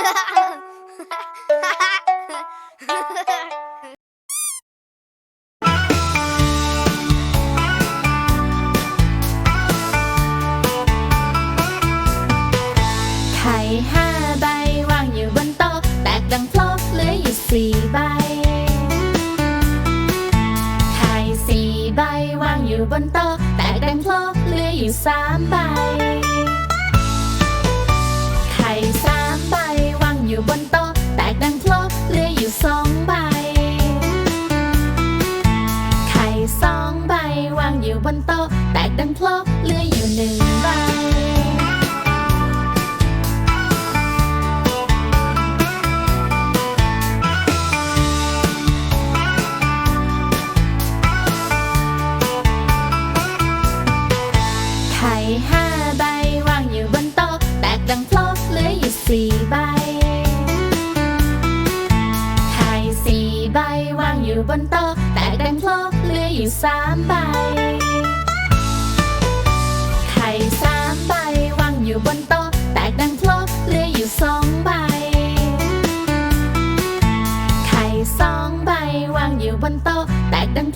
ไข่ห้าใบวางอยู่บนโต๊ะแตกดังโพลกเหลืออยู่สี่ใบ ไข่สี่ใบวางอยู่บนโต๊ะแตกดังโพลกเหลืออยู่สามใบ พลกเหลืออยู่หนึ่งใบไข่ห้าใบวางอยู่บนโต๊ะแตกดังโพลกเหลืออยู่สี่ใบไข่สี่ใบวางอยู่บนโต๊ะแตกดังโพลกเหลืออยู่สามใบ วับนโต๊ะแตกดัง